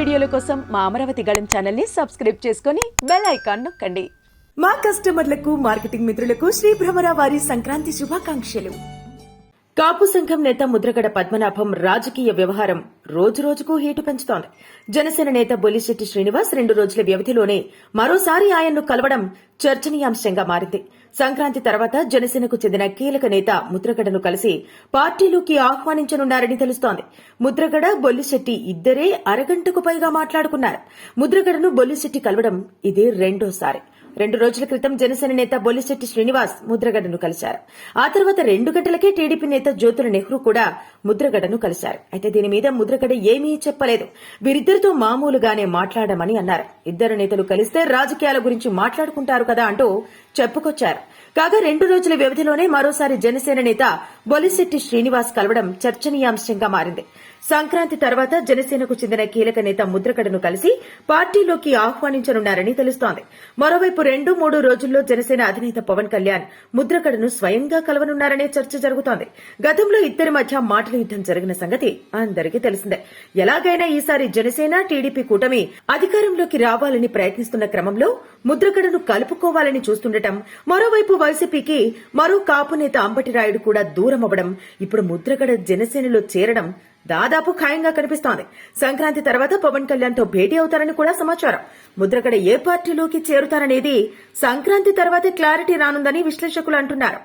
వీడియోల కోసం మా అమరావతి గళం ఛానల్ని సబ్స్క్రైబ్ చేసుకుని బెల్ ఐకాన్ నొక్కండి. మా కస్టమర్లకు మార్కెటింగ్ మిత్రులకు శ్రీ భ్రమర వారి సంక్రాంతి శుభాకాంక్షలు. కాపు సంఘం నేత ముద్రగడ పద్మనాభం రాజకీయ వ్యవహారం రోజురోజుకు హీటు పెంచుతోంది. జనసేన నేత బొలిశెట్టి శ్రీనివాస్ రెండు రోజుల వ్యవధిలోనే మరోసారి ఆయన్ను కలవడం చర్చనీయాంశంగా మారింది. సంక్రాంతి తర్వాత జనసేనకు చెందిన కీలక నేత ముద్రగడను కలిసి పార్టీలోకి ఆహ్వానించనున్నారని తెలుస్తోంది. ముద్రగడ బొల్లిశెట్టి ఇద్దరే అరగంటకు పైగా మాట్లాడుకున్నారు. ముద్రగడను బొల్లిశెట్టి కలవడం ఇది రెండోసారి. రెండు రోజుల క్రితం జనసేన నేత బొల్లిశెట్టి శ్రీనివాస్ ముద్రగడను కలిశారు. ఆ తర్వాత రెండు గంటలకే టీడీపీ నేత జ్యోతుల నెహ్రూ కూడా ముద్రగడను కలిశారు. అయితే దీని మీద ముద్రగడ ఏమీ చెప్పలేదు. వీరిద్దరితో మామూలుగానే మాట్లాడమని అన్నారు. ఇద్దరు నేతలు కలిస్తే రాజకీయాల గురించి మాట్లాడుకుంటారు కదా అంటూ చెప్పుకొచ్చారు. కాగా రెండు రోజుల వ్యవధిలోనే మరోసారి జనసేన నేత బొలిశెట్టి శ్రీనివాస్ కలవడం చర్చనీయాంశంగా మారింది. సంక్రాంతి తర్వాత జనసేనకు చెందిన కీలక నేత ముద్రకడను కలిసి పార్టీలోకి ఆహ్వానించనున్నారని తెలుస్తోంది. మరోవైపు రెండు మూడు రోజుల్లో జనసేన అధినేత పవన్ కళ్యాణ్ ముద్రకడను స్వయంగా కలవనున్నారనే చర్చ జరుగుతోంది. గతంలో ఇద్దరి మధ్య మాటల యుద్దం జరిగిన సంగతి అందరికీ తెలిసిందే. ఎలాగైనా ఈసారి జనసేన టీడీపీ కూటమి అధికారంలోకి రావాలని ప్రయత్నిస్తున్న క్రమంలో ముద్రకడను కలుపుకోవాలని చూస్తుండటం మరోవైపు వైసీపీకి మరో కాపు నేత అంబటి రాయుడు కూడా దూరం అవ్వడం ఇప్పుడు ముద్రగడ జనసేనలో చేరడం దాదాపు ఖాయంగా కనిపిస్తోంది. సంక్రాంతి తర్వాత పవన్ కళ్యాణ్తో భేటీ అవుతారని కూడా సమాచారం. ముద్రగడ ఏ పార్టీలోకి చేరుతారనేది సంక్రాంతి తర్వాతే క్లారిటీ రానుందని విశ్లేషకులు అంటున్నారు.